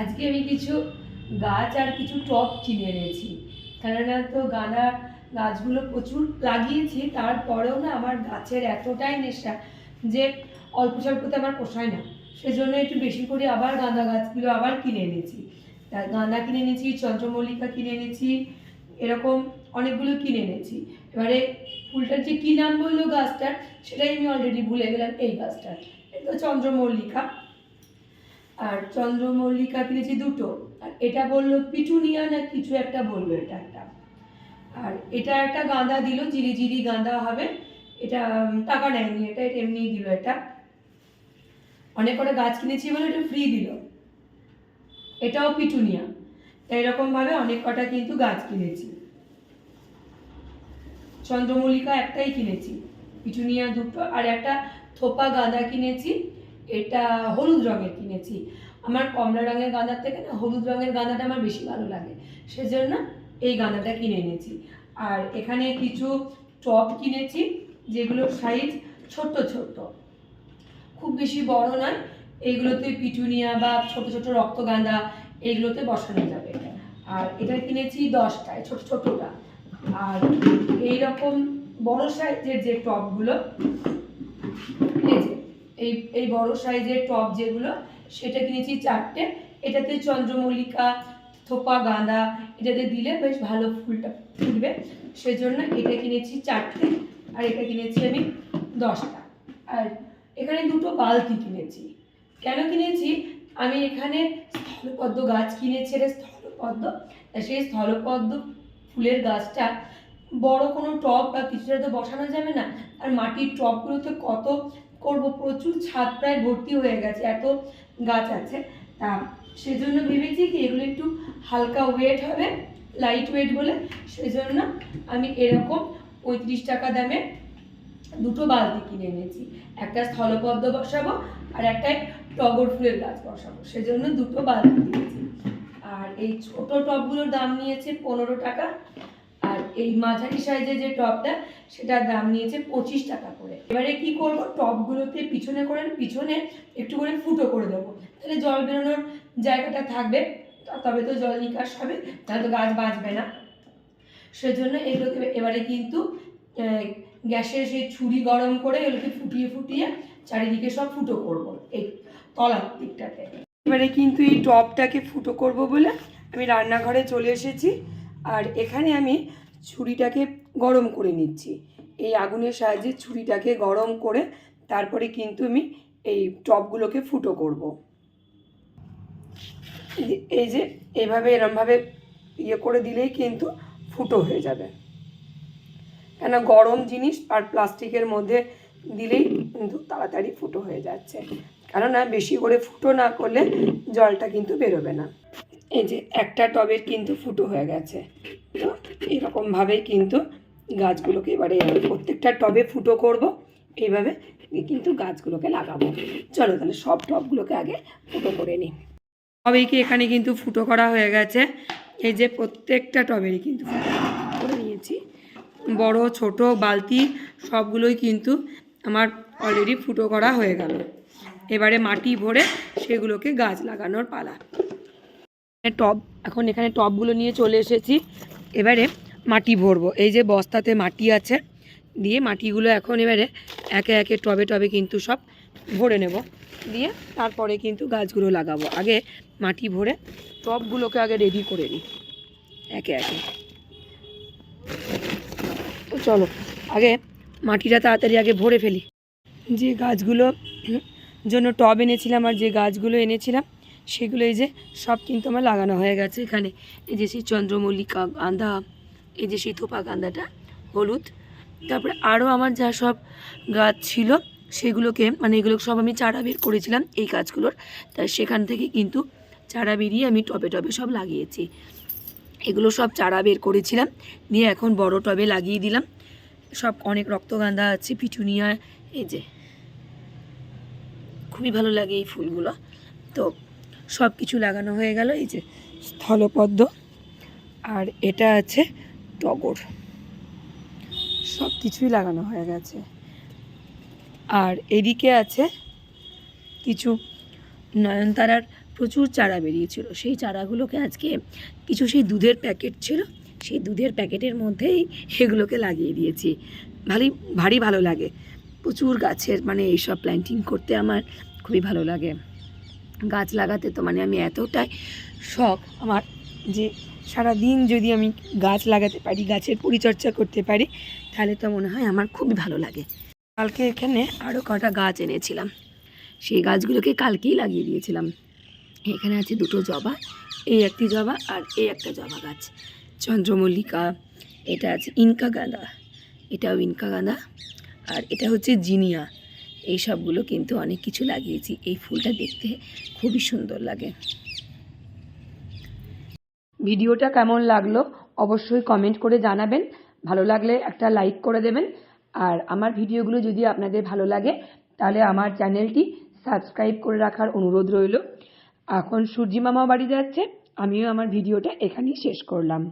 আজকে আমি কিছু গাছ আর কিছু টব কিনে এনেছি। কেননা তো গাঁদা গাছগুলো প্রচুর লাগিয়েছি, তারপরেও না আমার গাছের এতটাই নেশা যে অল্প স্বল্পতে আমার পোষায় না। সেজন্য একটু বেশি করে আবার গাঁদা গাছগুলো আবার কিনে এনেছি। তা গাঁদা কিনে এনেছি, চন্দ্রমল্লিকা কিনে এনেছি, এরকম অনেকগুলো কিনে এনেছি। এবারে ফুলটার যে কী নাম বলল গাছটার, সেটাই আমি অলরেডি ভুলে গেলাম, এই গাছটার। এটা চন্দ্রমল্লিকা। আর চন্দ্রমল্লিকা কিনেছি দুটো। আর এটা বলল পিটুনিয়া না কিছু একটা বলল এটা একটা। আর এটা একটা গাঁদা দিল জিরি জিরি গাঁদা হবে। এটা টাকা নেয়নি, এটা এটা এমনিই দিল এটা। অনেক কটা গাছ কিনেছি বলে এটা ফ্রি দিল। এটাও পিটুনিয়া। এরকমভাবে অনেক কটা কিন্তু গাছ কিনেছি। চন্দ্রমল্লিকা একটাই কিনেছি। পিটুনিয়া দুটো। আর একটা থোপা গাঁদা কিনেছি। এটা হলুদ রঙের কিনেছি। আমার কমলা রঙের গাঁদার থেকে না হলুদ রঙের গাঁদাটা আমার বেশি ভালো লাগে। সেজন্য এই গাঁদাটা কিনে এনেছি। আর এখানে কিছু টব কিনেছি যেগুলোর সাইজ ছোট্ট ছোট্ট। খুব বেশি বড় নয়, এইগুলোতে পিটুনিয়া বা ছোট ছোট রক্ত গাঁদা এইগুলোতে বসানো যাবে। আর এটা কিনেছি দশটায়, ছোট ছোটটা। আর এই রকম বড় সাইজের যে টবগুলো এই যে। এই এই বড় সাইজের টব যেগুলো, সেটা কিনেছি চারটে। এটাতে চন্দ্রমল্লিকা, থোপা গাঁদা, এটাতে দিলে বেশ ভালো ফুলটা ফুটবে। সেজন্য এটা কিনেছি চারটে, আর এটা কিনেছি আমি দশটা। আর এখানে দুটো বালতি কিনেছি। কেন কিনেছি? আমি এখানে স্থলপদ্ম গাছ কিনেছি, এটা স্থলপদ্ম। সেই স্থলপদ্ম ফুলের গাছটা বড় কোনো টব বা কিছুটা তো বসানো যাবে না। আর মাটির টবগুলোতে কত করব, প্রচুর ছাদ প্রায় ভর্তি হয়ে গেছে, এত গাছ আছে। তা সেজন্য ভেবেছি কি এগুলো একটু হালকা ওয়েট হবে লাইট ওয়েট বলে, সেজন্য আমি এরকম পঁয়ত্রিশ টাকা দামে দুটো বালতি কিনে এনেছি। একটা স্থলপদ্ম বসাবো আর একটাই টগর ফুলের গাছ বসাবো, সেজন্য দুটো বালতি কিনেছি। আর এই ছোট টবগুলোর দাম নিয়েছে পনেরো টাকা এই মাঝারি সাইজের যে টবটা সেটার দাম নিয়েছে পঁচিশ টাকা করে। এবারে কি করব? টবগুলোতে পিছনে করে পিছনে একটু করে ফুটো করে দেবো। তাহলে জল বেরোনোর জায়গাটা থাকবে। তবে তো জল নিকাশ হবে, তাহলে তো গাছ বাঁচবে না। সেজন্য এগুলোকে এবারে কিন্তু গ্যাসের সেই ছুরি গরম করে এগুলোকে ফুটিয়ে ফুটিয়ে চারিদিকে সব ফুটো করব, এই তলার দিকটাতে। এবারে কিন্তু এই টবটাকে ফুটো করব বলে আমি রান্নাঘরে চলে এসেছি। আর এখানে আমি ছুরিটাকে গরম করে নিচ্ছি। এই আগুনের সাহায্যে ছুরিটাকে গরম করে তারপরে কিন্তু আমি এই টবগুলোকে ফুটো করব। এই যে- এই যে এইভাবে এরমভাবে ইয়ে করে দিলেই কিন্তু ফুটো হয়ে যাবে। কেন গরম জিনিস আর প্লাস্টিকের মধ্যে দিলেই কিন্তু তাড়াতাড়ি ফুটো হয়ে যাচ্ছে। কেননা বেশি করে ফুটো না করলে জলটা কিন্তু বেরোবে না। এই যে, একটা টবের কিন্তু ফুটো হয়ে গেছে। এরকমভাবেই কিন্তু গাছগুলোকে এবারে প্রত্যেকটা টবে ফুটো করব। এইভাবে কিন্তু গাছগুলোকে লাগাবো। চলো তাহলে সব টবগুলোকে আগে ফুটো করে নিই। সবাইকে এখানে কিন্তু ফুটো করা হয়ে গেছে? এই যে প্রত্যেকটা টবেরই কিন্তু করে নিয়েছি। বড়, ছোট, বালতি, সবগুলোই কিন্তু আমার অলরেডি ফুটো করা হয়ে গেল। এবারে মাটি ভরে সেগুলোকে গাছ লাগানোর পালা। টব, এখন এখানে টবগুলো নিয়ে চলে এসেছি। এবারে মাটি ভরবো। এই যে বস্তাতে মাটি আছে, দিয়ে মাটিগুলো এখন এবারে একে একে টবে টবে কিন্তু সব ভরে নেব। দিয়ে তারপরে কিন্তু গাছগুলো লাগাবো। আগে মাটি ভরে টবগুলোকে আগে রেডি করে নিই, একে একে। তো চলো, আগে মাটিটা তাড়াতাড়ি আগে ভরে ফেলি। যে গাছগুলো জন্য টব এনেছিলাম আর যে গাছগুলো এনেছিলাম সেগুলো এই যে সব কিন্তু আমার লাগানো হয়ে গেছে এখানে। এই যে সেই চন্দ্রমল্লিকা গাঁদা, এই যে সেই থোপা গাঁদাটা হলুদ, তারপরে আরও আমার যা সব গাছ ছিল সেগুলোকে মানে এগুলো সব আমি চারা বের করেছিলাম এই গাছগুলোর। তাই সেখান থেকে কিন্তু চারা বেরিয়ে আমি টবে টবে সব লাগিয়েছি। এগুলো সব চারা বের করেছিলাম দিয়ে এখন বড় টবে লাগিয়ে দিলাম। সব অনেক রক্তগাঁদা আছে, পিটুনিয়া, এই যে। খুবই ভালো লাগে এই ফুলগুলো। তো সব কিছু লাগানো হয়ে গেল, এই যে স্থলপদ্ম আর এটা আছে টগর। সব কিছুই লাগানো হয়ে গেছে। আর এদিকে আছে কিছু নয়নতারার প্রচুর চারা বেরিয়েছিল। সেই চারাগুলোকে আজকে কিছু সেই দুধের প্যাকেট ছিল, সেই দুধের প্যাকেটের মধ্যেই এগুলোকে লাগিয়ে দিয়েছি। ভারী ভারী ভালো লাগে। প্রচুর গাছের মানে এইসব প্ল্যান্টিং করতে আমার খুবই ভালো লাগে। গাছ লাগাতে তো মানে আমি এতটাই শখ আমার যে সারা দিন যদি আমি গাছ লাগাতে পারি, গাছের পরিচর্যা করতে পারি, তাহলে তো মনে হয় আমার খুবই ভালো লাগে। কালকে এখানে আরও কটা গাছ এনেছিলাম। সেই গাছগুলোকে কালকেই লাগিয়ে দিয়েছিলাম। এখানে আছে দুটো জবা, এই একটি জবা আর এই একটা জবা গাছ। চন্দ্রমল্লিকা, এটা আছে ইনকা গাঁদা, এটাও ইনকা গাঁদা। আর এটা হচ্ছে জিনিয়া। এই সবগুলো কিন্তু অনেক কিছু লাগিয়েছি। এই ফুলটা দেখতে খুবই সুন্দর লাগে। ভিডিওটা কেমন লাগল অবশ্যই কমেন্ট করে জানাবেন। ভালো লাগলে একটা লাইক করে দেবেন। আর আমার ভিডিওগুলো যদি আপনাদের ভালো লাগে, তাহলে আমার চ্যানেলটি সাবস্ক্রাইব করে রাখার অনুরোধ রইল। এখন সূর্যি মামা বাড়ি যাচ্ছে। আমিও আমার ভিডিওটা এখানেই শেষ করলাম।